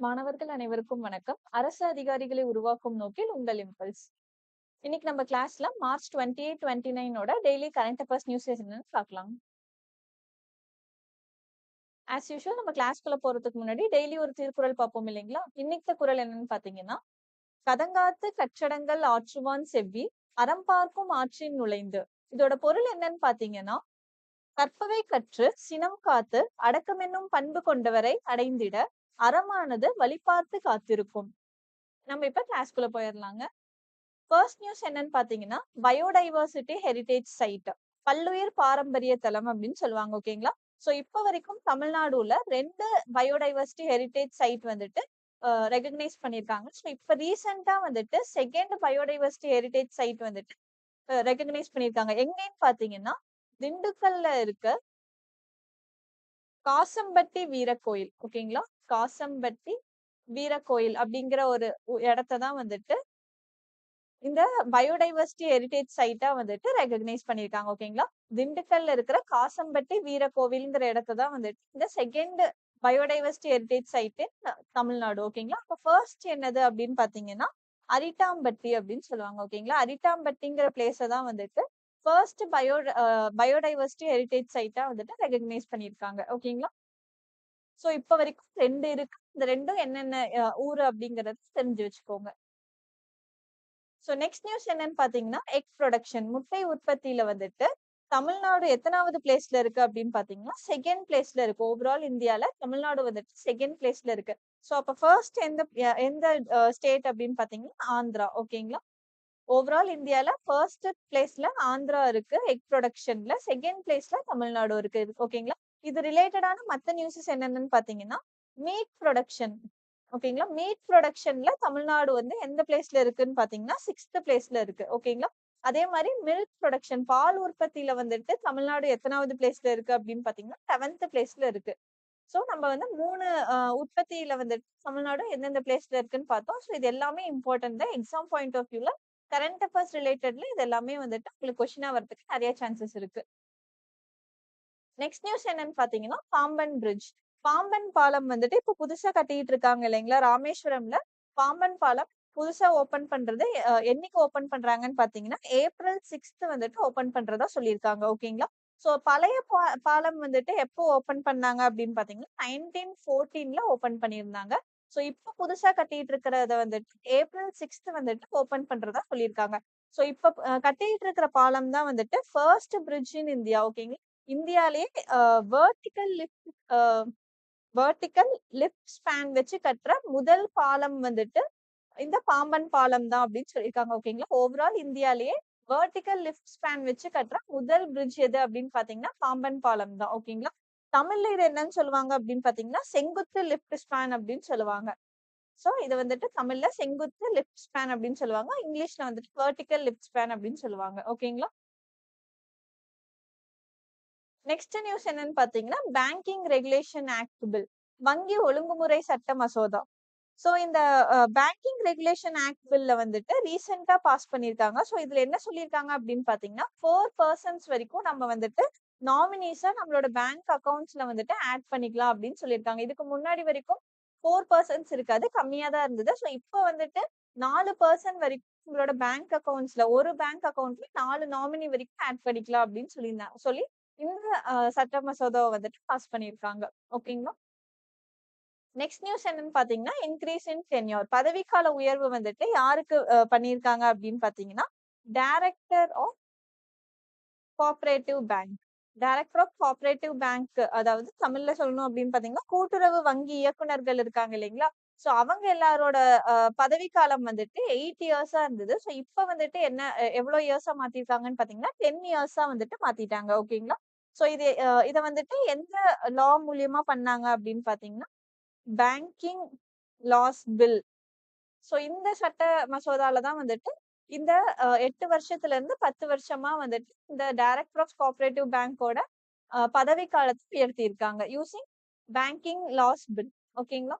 மாணவர்கள் அனைவருக்கும் வணக்கம். அரசு அதிகாரிகளை உருவாக்கும் நோக்கில் உங்கள் இம்பல்ஸ் இன்னைக்கு நம்ம கிளாஸ்ல மார்ச் டுவெண்ட்டி எயிட் டுவெண்ட்டி நைனோட டெய்லி கரண்ட் அஃபேர்ஸ் நியூஸ் என்னன்னு பார்க்கலாம். ஆஸ் யூஷுவல் நம்ம கிளாஸ்க்குள்ள போறதுக்கு முன்னாடி டெய்லி ஒரு திருக்குறள் பார்ப்போம் இல்லைங்களா? இன்னைக்கு குரல் என்னன்னு பாத்தீங்கன்னா கதங்காத்து கற்றடங்கள் ஆற்றுவான் செவ்வி அறம் பார்க்கும் ஆற்றின் நுழைந்து. இதோட பொருள் என்னன்னு பாத்தீங்கன்னா கற்பவை கற்று சினம் காத்து அடக்கமென்னும் பண்பு கொண்டவரை அடைந்திட அறமானது வழிபார்த்து காத்திருக்கும். நம்ம இப்ப கிளாஸ்க்குள்ள போயிடலாங்க ஃபர்ஸ்ட் நியூஸ் என்னன்னு பாத்தீங்கன்னா பயோடைவர்சிட்டி ஹெரிடேஜ் சைட் பல்லுயிர் பாரம்பரிய தலம் அப்படின்னு சொல்லுவாங்க ஓகேங்களா சோ இப்ப வரைக்கும் தமிழ்நாடுல ரெண்டு பயோடைவர்சிட்டி ஹெரிடேஜ் சைட் வந்துட்டு ரெகக்னைஸ் பண்ணியிருக்காங்க ஸோ இப்ப ரீசெண்டா வந்துட்டு செகண்ட் பயோடைவர்சிட்டி ஹெரிடேஜ் சைட் வந்துட்டு ரெகக்னைஸ் பண்ணிருக்காங்க. எங்கேன்னு பாத்தீங்கன்னா திண்டுக்கல்ல இருக்க காசம்பட்டி வீரக்கோயில் ஓகேங்களா? காசம்பட்டி வீரக்கோயில் அப்படிங்கிற ஒரு இடத்த தான் வந்துட்டு இந்த பயோடைவர்சிட்டி ஹெரிடேஜ் சைட்டா வந்துட்டு ரெகக்னைஸ் பண்ணியிருக்காங்க ஓகேங்களா? திண்டுக்கல்ல இருக்கிற காசம்பட்டி வீரக்கோவில்ங்கிற இடத்த தான் வந்துட்டு இந்த second biodiversity heritage side Tamil Nadu ஓகேங்களா? அப்ப ஃபர்ஸ்ட் என்னது அப்படின்னு பாத்தீங்கன்னா அரிட்டாம்பட்டி அப்படின்னு சொல்லுவாங்க ஓகேங்களா? அரிட்டாம்பட்டிங்கிற பிளேஸ தான் வந்துட்டு ஃபர்ஸ்ட் பயோ பயோடைவர்சிட்டி ஹெரிடேஜ் சைட்டா வந்துட்டு ரெகக்னைஸ் பண்ணியிருக்காங்க. ஓகேங்களா ஸோ இப்போ வரைக்கும் ரெண்டு இருக்கு. இந்த ரெண்டும் என்னென்ன ஊர் அப்படிங்கறது தெரிஞ்சு வச்சுக்கோங்க. ஸோ நெக்ஸ்ட் நியூஸ் என்னன்னு பாத்தீங்கன்னா எக் ப்ரொடக்ஷன் முட்டை உற்பத்தியில வந்துட்டு தமிழ்நாடு எத்தனாவது பிளேஸ்ல இருக்கு அப்படின்னு பாத்தீங்கன்னா செகண்ட் பிளேஸ்ல இருக்கு. ஓவரால் இந்தியால தமிழ்நாடு வந்துட்டு செகண்ட் பிளேஸ்ல இருக்கு. ஸோ அப்ப ஃபர்ஸ்ட் எந்த எந்த ஸ்டேட் அப்படின்னு பாத்தீங்கன்னா ஆந்திரா. ஓகேங்களா ஓவரால் இந்தியால ஃபர்ஸ்ட் பிளேஸ்ல ஆந்திரா இருக்கு எக் ப்ரொடக்ஷன்ல செகண்ட் பிளேஸ்ல தமிழ்நாடு இருக்கு. ஓகேங்களா இது ரிலேட்டடான மத்த நியூஸஸ் என்னென்னு பாத்தீங்கன்னா மீட் ப்ரொடக்ஷன் ஓகேங்களா மீட் ப்ரொடக்ஷன்ல தமிழ்நாடு வந்து எந்த பிளேஸ்ல இருக்குன்னு பாத்தீங்கன்னா சிக்ஸ்த் பிளேஸ்ல இருக்கு. ஓகேங்களா அதே மாதிரி மில்க் ப்ரொடக்ஷன் பால் உற்பத்தியில வந்துட்டு தமிழ்நாடு எத்தனாவது பிளேஸ்ல இருக்கு அப்படின்னு பாத்தீங்கன்னா செவன்த் பிளேஸ்ல இருக்கு. ஸோ நம்ம வந்து மூணு உற்பத்தியில வந்துட்டு தமிழ்நாடு எந்தெந்த பிளேஸ்ல இருக்குன்னு பார்த்தோம். ஸோ இது எல்லாமே இம்பார்ட்டன்ட் தான். எக்ஸாம் பாயிண்ட் ஆஃப் வியூல கரண்ட் அஃபேர்ஸ் ரிலேட்டட்ல இது எல்லாமே வந்துட்டு உங்களுக்கு கொஸ்டினா வரதுக்கு நிறைய சான்சஸ் இருக்கு. நெக்ஸ்ட் நியூஸ் என்னன்னு பாத்தீங்கன்னா பாம்பன் பிரிட்ஜ் பாம்பன் பாலம் வந்துட்டு இப்ப புதுசா கட்டிட்டு இருக்காங்க இல்லைங்களா? ராமேஸ்வரம்ல பாம்பன் பாலம் புதுசா ஓபன் பண்றது என்னைக்கு ஓபன் பண்றாங்கன்னு பாத்தீங்கன்னா ஏப்ரல் சிக்ஸ்த் வந்துட்டு ஓபன் பண்றதா சொல்லியிருக்காங்க. ஓகேங்களா சோ பழைய பாலம் வந்துட்டு எப்போ ஓபன் பண்ணாங்க அப்படின்னு பாத்தீங்கன்னா நைன்டீன் ஃபோர்டீன்ல ஓபன் பண்ணியிருந்தாங்க. ஸோ இப்போ புதுசா கட்டிட்டு இருக்கிறத வந்துட்டு ஏப்ரல் சிக்ஸ்த் வந்துட்டு ஓபன் பண்றதா சொல்லியிருக்காங்க. ஸோ இப்போ கட்டிட்டு இருக்கிற பாலம் தான் வந்துட்டு ஃபர்ஸ்ட் பிரிட்ஜ் இன் இந்தியா ஓகேங்களா இந்தியாலேயே vertical lift vertical lift span வச்சு கட்டுற முதல் பாலம் வந்துட்டு இந்த பாம்பன் பாலம் தான் அப்படின்னு சொல்லியிருக்காங்க ஓகேங்களா ஓவரால் இந்தியாலேயே வேர்டிக்கல் லிஃப்ட் ஸ்பேன் வச்சு கட்டுற முதல் பிரிட்ஜ் எது அப்படின்னு பாத்தீங்கன்னா பாம்பன் பாலம் தான் ஓகேங்களா தமிழ்ல இது என்னன்னு சொல்லுவாங்க அப்படின்னு பாத்தீங்கன்னா செங்குத்து லிப்ட் ஸ்பேன் அப்படின்னு சொல்லுவாங்க. சோ இது வந்துட்டு தமிழ்ல செங்குத்து லிஃப்ட் ஸ்பேன் அப்படின்னு சொல்லுவாங்க. இங்கிலீஷ்ல வந்துட்டு வேர்டிக்கல் லிப்ட் ஸ்பேன் அப்படின்னு சொல்லுவாங்க. ஓகேங்களா நெக்ஸ்ட் நியூஸ் என்னன்னு பாத்தீங்கன்னா பேங்கிங் ரெகுலேஷன் ஆக்ட் பில் வங்கி ஒழுங்குமுறை சட்ட மசோதா. சோ இந்த பேங்கிங் ரெகுலேஷன் ஆக்ட் பில்ல வந்துட்டு ரீசெண்டா பாஸ் பண்ணிருக்காங்க சோ இதுல என்ன சொல்லியிருக்காங்க அப்படின்னு பாத்தீங்கன்னா ஃபோர் பர்சன்ஸ் வரைக்கும் நம்ம வந்துட்டு நாமினிஸா நம்மளோட பேங்க் அக்கௌண்ட்ஸ்ல வந்துட்டு ஆட் பண்ணிக்கலாம் அப்படின்னு சொல்லியிருக்காங்க. இதுக்கு முன்னாடி வரைக்கும் ஃபோர் பர்சன்ஸ் இருக்காது கம்மியா தான் இருந்தது. ஸோ இப்போ வந்துட்டு நாலு பர்சன்ட் வரைக்கும் உங்களோட பேங்க் அக்கௌண்ட்ஸ்ல ஒரு பேங்க் அக்கௌண்ட்ல நாலு நாமினி வரைக்கும் ஆட் பண்ணிக்கலாம் அப்படின்னு சொல்லியிருந்தாங்க சொல்லி இந்த சட்ட மசோதாவை வந்துட்டு பாஸ் பண்ணியிருக்காங்க. ஓகேங்களா? நெக்ஸ்ட் நியூஸ் என்னன்னு பாத்தீங்கன்னா இன்க்ரீஸ் இன் டென்யூர் பதவிக்கால உயர்வு வந்துட்டு யாருக்கு பண்ணியிருக்காங்க அப்படின்னு பாத்தீங்கன்னா director of cooperative bank director of cooperative bank அதாவது தமிழ்ல சொல்லணும் அப்படின்னு பாத்தீங்கன்னா கூட்டுறவு வங்கி இயக்குநர்கள் இருக்காங்க இல்லைங்களா? ஸோ அவங்க எல்லாரோட பதவிக்காலம் வந்துட்டு எயிட் இயர்ஸா இருந்தது. ஸோ இப்போ வந்துட்டு என்ன எவ்வளோ இயர்ஸா மாத்திருக்காங்கன்னு பாத்தீங்கன்னா டென் இயர்ஸா வந்துட்டு மாத்திட்டாங்க. ஓகேங்களா? ஸோ இது இதை வந்துட்டு எந்த லா மூலியமா பண்ணாங்க அப்படின்னு பாத்தீங்கன்னா பேங்கிங் லாஸ் பில் ஸோ இந்த சட்ட மசோதால தான் வந்துட்டு இந்த எட்டு வருஷத்துல இருந்து பத்து வருஷமா வந்துட்டு இந்த டைரக்டர் ஆஃப் கோஆபரேட்டிவ் பேங்கோட பதவி காலத்தை உயர்த்தி இருக்காங்க யூசிங் பேங்கிங் லாஸ் பில் ஓகேங்களா?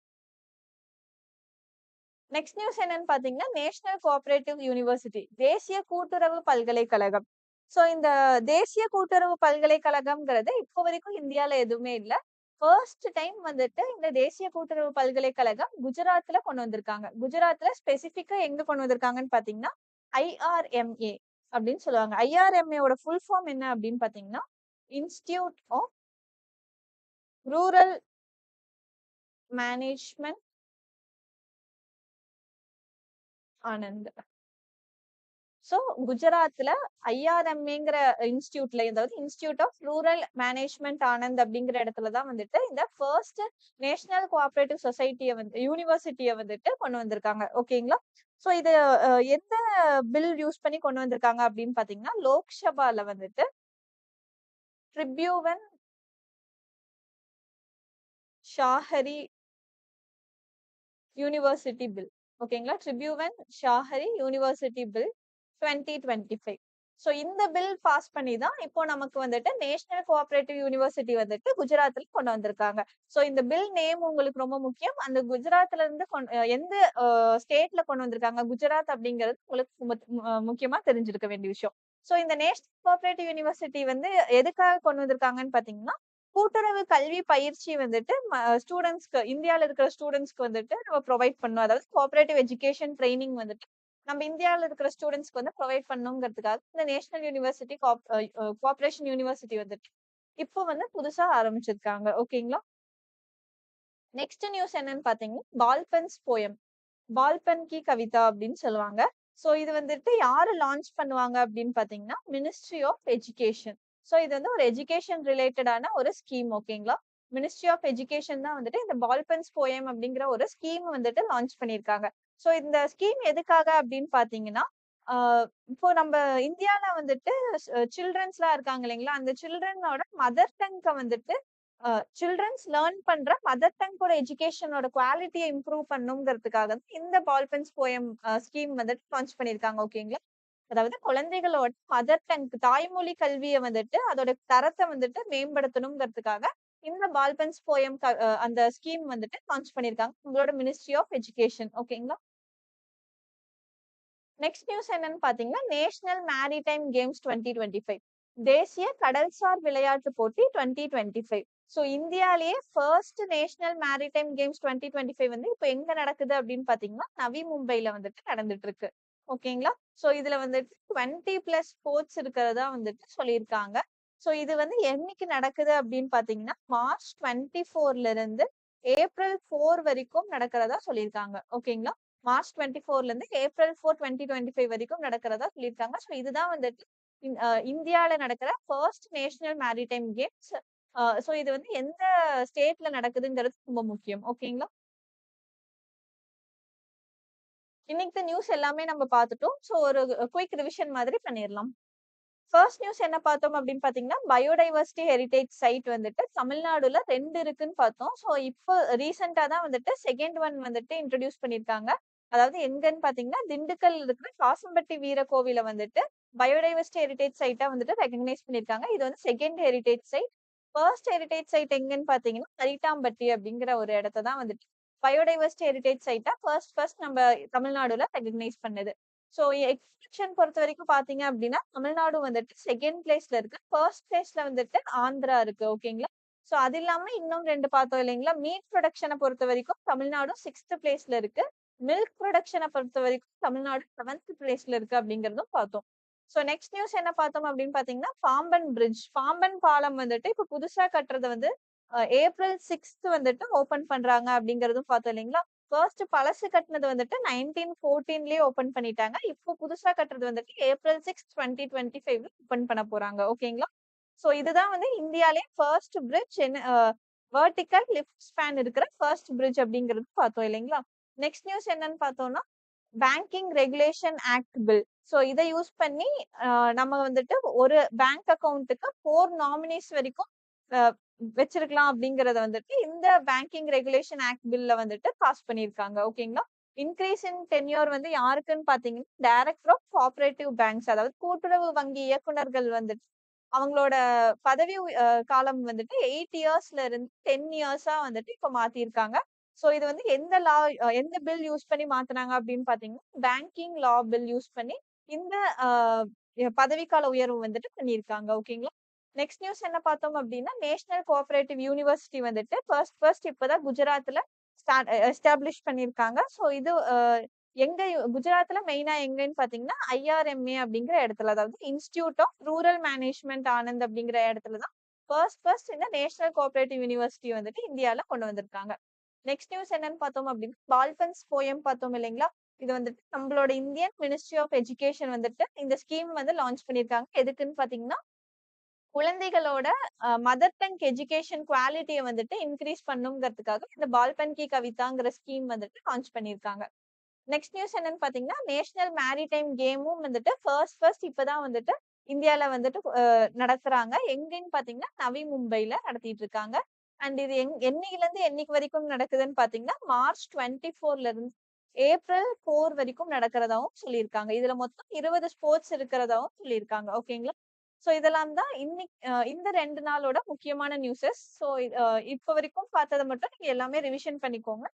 நெக்ஸ்ட் நியூஸ் என்னன்னு பாத்தீங்கன்னா நேஷனல் கோஆபரேட்டிவ் யூனிவர்சிட்டி தேசிய கூட்டுறவு பல்கலைக்கழகம். சோ இந்த தேசிய கூட்டுறவு பல்கலைக்கழகம்ங்கிறது இப்போ வரைக்கும் இந்தியால எதுவுமே இல்ல. ஃபர்ஸ்ட் டைம் வந்துட்டு இந்த தேசிய கூட்டுறவு பல்கலைக்கழகம் குஜராத்ல கொண்டு வந்திருக்காங்க. குஜராத்ல ஸ்பெசிஃபிக்கா எங்க கொண்டு வந்திருக்காங்கன்னு பாத்தீங்கன்னா ஐஆர்எம்ஏ அப்படின்னு சொல்லுவாங்க. ஐஆர்எம்ஏவோட ஃபுல் ஃபார்ம் என்ன அப்படின்னு பாத்தீங்கன்னா institute of rural management Anand. So குஜராத்ல ஐஆர்எம்ஏங்கிற இன்ஸ்டியூட்ல அதாவது institute of rural management Anand அப்படிங்கிற இடத்துல தான் வந்துட்டு இந்த ஃபர்ஸ்ட் நேஷனல் கோஆபரேட்டிவ் சொசைட்டியை வந்து யூனிவர்சிட்டியை வந்துட்டு கொண்டு வந்திருக்காங்க. ஓகேங்களா ஸோ இது எந்த பில் யூஸ் பண்ணி கொண்டு வந்திருக்காங்க அப்படின்னு பாத்தீங்கன்னா லோக்சபால வந்துட்டு ட்ரிபியூவன் ஷாஹரி யூனிவர்சிட்டி பில். ஓகேங்களா? Tribhuvan Sahkari university bill twenty twenty five. So இந்த பில் பாஸ் பண்ணி தான் இப்போ நமக்கு வந்துட்டு நேஷனல் கோஆபரேட்டிவ் யூனிவர்சிட்டி வந்துட்டு குஜராத்தில் கொண்டு வந்திருக்காங்க. ஸோ இந்த பில் நேம் உங்களுக்கு ரொம்ப முக்கியம். அந்த குஜராத்ல இருந்து எந்த ஸ்டேட்ல கொண்டு வந்திருக்காங்க? குஜராத் அப்படிங்கிறது உங்களுக்கு முக்கியமா தெரிஞ்சிருக்க வேண்டிய விஷயம். ஸோ இந்த நேஷனல் கோஆபரேட்டிவ் யூனிவர்சிட்டி வந்து எதுக்காக கொண்டு வந்திருக்காங்கன்னு பாத்தீங்கன்னா கூட்டுறவு கல்வி பயிற்சி வந்துட்டு ஸ்டூடெண்ட்ஸ்க்கு இந்தியாவில் இருக்கிற ஸ்டூடெண்ட்ஸ்க்கு வந்துட்டு நம்ம ப்ரொவைட் பண்ணோம் அதாவது கோஆபரேட்டிவ் எஜுகேஷன் ட்ரைனிங் வந்துட்டு நம்ம இந்தியாவில் இருக்கிற ஸ்டூடெண்ட்ஸ்க்கு வந்து ப்ரொவைட் பண்ணணுங்கிறதுக்காக இந்த நேஷனல் யூனிவர்சிட்டி கோஆபரேஷன் யூனிவர்சிட்டி வந்துட்டு இப்போ வந்து புதுசா ஆரம்பிச்சிருக்காங்க. ஓகேங்களா நெக்ஸ்ட் நியூஸ் என்னன்னு பாத்தீங்கன்னா பால்பன்ஸ் போயம் பால்பன் கி கவிதா அப்படின்னு சொல்லுவாங்க. ஸோ இது வந்துட்டு யாரு லான்ச் பண்ணுவாங்க அப்படின்னு பாத்தீங்கன்னா மினிஸ்ட்ரி ஆஃப் எஜுகேஷன் ஸோ இது வந்து ஒரு எஜுகேஷன் ரிலேட்டடான ஒரு ஸ்கீம் ஓகேங்களா மினிஸ்ட்ரி ஆஃப் எஜுகேஷன் தான் வந்துட்டு இந்த பால்பன்ஸ் போயம் அப்படிங்கிற ஒரு ஸ்கீம் வந்துட்டு லான்ச் பண்ணியிருக்காங்க. சோ இந்த ஸ்கீம் எதுக்காக அப்படின்னு பாத்தீங்கன்னா இப்போ நம்ம இந்தியால வந்துட்டு சில்ட்ரன்ஸ் எல்லாம் இருக்காங்க இல்லைங்களா? அந்த சில்ட்ரனோட மதர் டங்க வந்துட்டு சில்ட்ரன்ஸ் லேர்ன் பண்ற மதர் டங்கோட எஜுகேஷனோட குவாலிட்டியை இம்ப்ரூவ் பண்ணுங்கிறதுக்காக தான் இந்த பால் பென்ஸ் போயம் ஸ்கீம் வந்துட்டு லான்ச் பண்ணியிருக்காங்க ஓகேங்களா அதாவது குழந்தைகளோட மதர் டங் தாய்மொழி கல்வியை வந்துட்டு அதோட தரத்தை வந்துட்டு மேம்படுத்தணுங்கிறதுக்காக இந்த பால் பென்ஸ் போயம் அந்த ஸ்கீம் வந்துட்டு லான்ச் பண்ணிருக்காங்க உங்களோட மினிஸ்ட்ரி ஆஃப் எஜுகேஷன் ஓகேங்களா நெக்ஸ்ட் நியூஸ் என்னன்னு பாத்தீங்கன்னா national maritime games twenty twenty five தேசிய கடல்சார் விளையாட்டு போட்டி twenty twenty five so இந்தியாலேயே first national maritime games twenty twenty five வந்து இப்போ எங்க நடக்குது அப்படின்னு பாத்தீங்கன்னா நவி மும்பைல வந்துட்டு நடந்துட்டு இருக்கு ஓகேங்களா? ஸோ இதுல வந்துட்டு டுவெண்ட்டி பிளஸ் ஸ்போர்ட்ஸ் இருக்கிறதா வந்துட்டு சொல்லியிருக்காங்க. ஸோ இது வந்து என்னைக்கு நடக்குது அப்படின்னு பாத்தீங்கன்னா மார்ச் டுவெண்ட்டி ஃபோர்ல இருந்து ஏப்ரல் ஃபோர் வரைக்கும் நடக்கிறதா சொல்லியிருக்காங்க. ஓகேங்களா? மார்ச் டுவெண்ட்டி ஃபோர்ல இருந்து April four twenty twenty five வரைக்கும் நடக்கிறதா சொல்லியிருக்காங்க. ஸோ இதுதான் வந்துட்டு இந்- இந்தியால நடக்கிற first national maritime games so இது வந்து எந்த ஸ்டேட்ல நடக்குதுங்கிறது ரொம்ப முக்கியம். ஓகேங்களா இன்னைக்கு நியூஸ் எல்லாமே நம்ம பார்த்துட்டோம். ஸோ ஒரு குயிக் ரிவிஷன் மாதிரி பண்ணிடலாம். ஃபர்ஸ்ட் நியூஸ் என்ன பார்த்தோம் அப்படின்னு பாத்தீங்கன்னா பயோடைவர்சிட்டி ஹெரிடேஜ் சைட் வந்துட்டு தமிழ்நாடுல ரெண்டு இருக்குன்னு பார்த்தோம். ஸோ இப்போ ரீசெண்டா தான் வந்துட்டு செகண்ட் ஒன் வந்துட்டு இன்ட்ரடியூஸ் பண்ணிருக்காங்க அதாவது எங்கன்னு பாத்தீங்கன்னா திண்டுக்கல் இருக்கிற காசம்பட்டி வீர கோவில வந்துட்டு பயோடைவர்சிட்டி ஹெரிடேஜ் சைட்டா வந்துட்டு ரெகனைஸ் பண்ணிருக்காங்க. இது வந்து second heritage site. First heritage site எங்கன்னு பாத்தீங்கன்னா கரிட்டாம்பட்டி அப்படிங்கிற ஒரு இடத்த தான் வந்துட்டு பயோடைவர்சிட்டி ஹெரிடேஜ் சைட்டா ஃபர்ஸ்ட் ஃபர்ஸ்ட் நம்ம தமிழ்நாடுல ரெகனைஸ் பண்ணுது. ஸோ எக்ஸ்பிரஷன் பொறுத்த வரைக்கும் பாத்தீங்க அப்படின்னா தமிழ்நாடு வந்துட்டு செகண்ட் பிளேஸ்ல இருக்கு. ஃபர்ஸ்ட் பிளேஸ்ல வந்துட்டு ஆந்திரா இருக்கு ஓகேங்களா? ஸோ அது இல்லாம இன்னும் ரெண்டு பார்த்தோம் இல்லைங்களா? மீட் ப்ரொடக்ஷனை பொறுத்த வரைக்கும் தமிழ்நாடும் சிக்ஸ்த் பிளேஸ்ல இருக்கு. மில்க் ப்ரொடக்ஷனை பொறுத்த வரைக்கும் தமிழ்நாடு செவன்த் பிளேஸ்ல இருக்கு அப்படிங்கறதும் பார்த்தோம். ஸோ நெக்ஸ்ட் நியூஸ் என்ன பார்த்தோம் அப்படின்னு பாத்தீங்கன்னா பாம்பன் பிரிட்ஜ் பாம்பன் பாலம் வந்துட்டு இப்ப புதுசா கட்டுறது வந்து ஏப்ரல் சிக்ஸ்த் வந்துட்டு ஓபன் பண்றாங்க அப்படிங்கறதும் பார்த்தோம் இல்லைங்களா? ஃபர்ஸ்ட் பழசு கட்டினது வந்துட்டு நைன்டீன் ஃபோர்டீன்லயே ஓபன் பண்ணிட்டாங்க. இப்போ புதுசா கட்டுறது வந்துட்டு ஏப்ரல் சிக்ஸ் டுவெண்ட்டி டுவெண்ட்டி ஃபைவ்ல ஓபன் பண்ண போறாங்க. ஓகேங்களா சோ இதுதான் வந்து இந்தியாலே ஃபர்ஸ்ட் பிரிட்ஜ் என்ன வெர்டிக்கல் லிஃப்ட் ஸ்பேன் இருக்கிற ஃபர்ஸ்ட் பிரிட்ஜ் அப்படிங்கிறது பார்த்தோம் இல்லைங்களா? நெக்ஸ்ட் நியூஸ் என்னன்னு பார்த்தோம்னா banking regulation act bill so இதை யூஸ் பண்ணி நம்ம வந்துட்டு ஒரு பேங்க் அக்கௌண்ட்டுக்கு ஃபோர் நாமினிஸ் வரைக்கும் வச்சிருக்கலாம் அப்படிங்கறத வந்துட்டு இந்த பேங்கிங் ரெகுலேஷன் ஆக்ட் பில்ல வந்துட்டு பாஸ் பண்ணியிருக்காங்க. ஓகேங்களா இன்க்ரீஸ் இன் டென்யூர் வந்து யாருக்குன்னு பாத்தீங்கன்னா டைரக்டர் ஆஃப் கோஆபரேட்டிவ் பேங்க்ஸ் அதாவது கூட்டுறவு வங்கி இயக்குனர்கள் வந்துட்டு அவங்களோட பதவி காலம் வந்துட்டு எயிட் இயர்ஸ்ல இருந்து டென் இயர்ஸா வந்துட்டு இப்ப மாத்திருக்காங்க ஸோ இது வந்து எந்த லா எந்த பில் யூஸ் பண்ணி மாத்தினாங்க அப்படின்னு பாத்தீங்கன்னா பேங்கிங் லா பில் யூஸ் பண்ணி இந்த பதவிக்கால உயர்வு வந்துட்டு பண்ணியிருக்காங்க. ஓகேங்களா? நெக்ஸ்ட் நியூஸ் என்ன பார்த்தோம் அப்படின்னா நேஷனல் கோஆபரேட்டிவ் யூனிவர்சிட்டி வந்துட்டு ஃபர்ஸ்ட் ஃபர்ஸ்ட் இப்போதான் குஜராத்ல ஸ்டார்ட் எஸ்டாப்ளிஷ் பண்ணியிருக்காங்க. ஸோ இது எங்க குஜராத்ல மெயினா எங்கன்னு பாத்தீங்கன்னா ஐஆர்எம்ஏ அப்படிங்கிற இடத்துல அதாவது institute of rural management Anand அப்படிங்கிற இடத்துல தான் ஃபர்ஸ்ட் ஃபர்ஸ்ட் இந்த நேஷனல் கோஆபரேட்டிவ் யூனிவர்சிட்டி வந்துட்டு இந்தியாவில் கொண்டு வந்திருக்காங்க. நெக்ஸ்ட் நியூஸ் என்னன்னு பார்த்தோம் அப்படின்னா பால்பன்ஸ் போயம் பார்த்தோம் இல்லைங்களா? இது வந்துட்டு நம்மளோட இந்தியன் மினிஸ்ட்ரி ஆஃப் எஜுகேஷன் வந்துட்டு இந்த ஸ்கீம் வந்து லான்ச் பண்ணிருக்காங்க எதுக்குன்னு பாத்தீங்கன்னா குழந்தைகளோட மதர் டங் எஜுகேஷன் குவாலிட்டியை வந்துட்டு இன்க்ரீஸ் பண்ணுங்கிறதுக்காக இந்த பால்பன் கி கவிதாங்கிற ஸ்கீம் வந்துட்டு லான்ச் பண்ணிருக்காங்க நெக்ஸ்ட் நியூஸ் என்னன்னு பாத்தீங்கன்னா நேஷனல் மேரிடைம் கேமும் வந்துட்டு ஃபர்ஸ்ட் ஃபர்ஸ்ட் இப்பதான் வந்துட்டு இந்தியால வந்துட்டு நடத்துறாங்க. எங்கன்னு பாத்தீங்கன்னா நவி மும்பைல நடத்திட்டு இருக்காங்க. அண்ட் இது எங் என்னைக்குல இருந்து என்னைக்கு வரைக்கும் நடக்குதுன்னு பாத்தீங்கன்னா மார்ச் டுவெண்ட்டி ஃபோர்ல இருந்து ஏப்ரல் ஃபோர் வரைக்கும் நடக்கிறதாவும் சொல்லியிருக்காங்க. இதுல மொத்தம் இருபது ஸ்போர்ட்ஸ் இருக்கிறதாவும் சொல்லியிருக்காங்க. ஓகேங்களா? சோ இதெல்லாம் தான் இன்னைக்கு இந்த ரெண்டு நாளோட முக்கியமான நியூஸஸ். ஸோ இப்போ வரைக்கும் பார்த்ததை மட்டும் நீங்க எல்லாமே ரிவிஷன் பண்ணிக்கோங்க.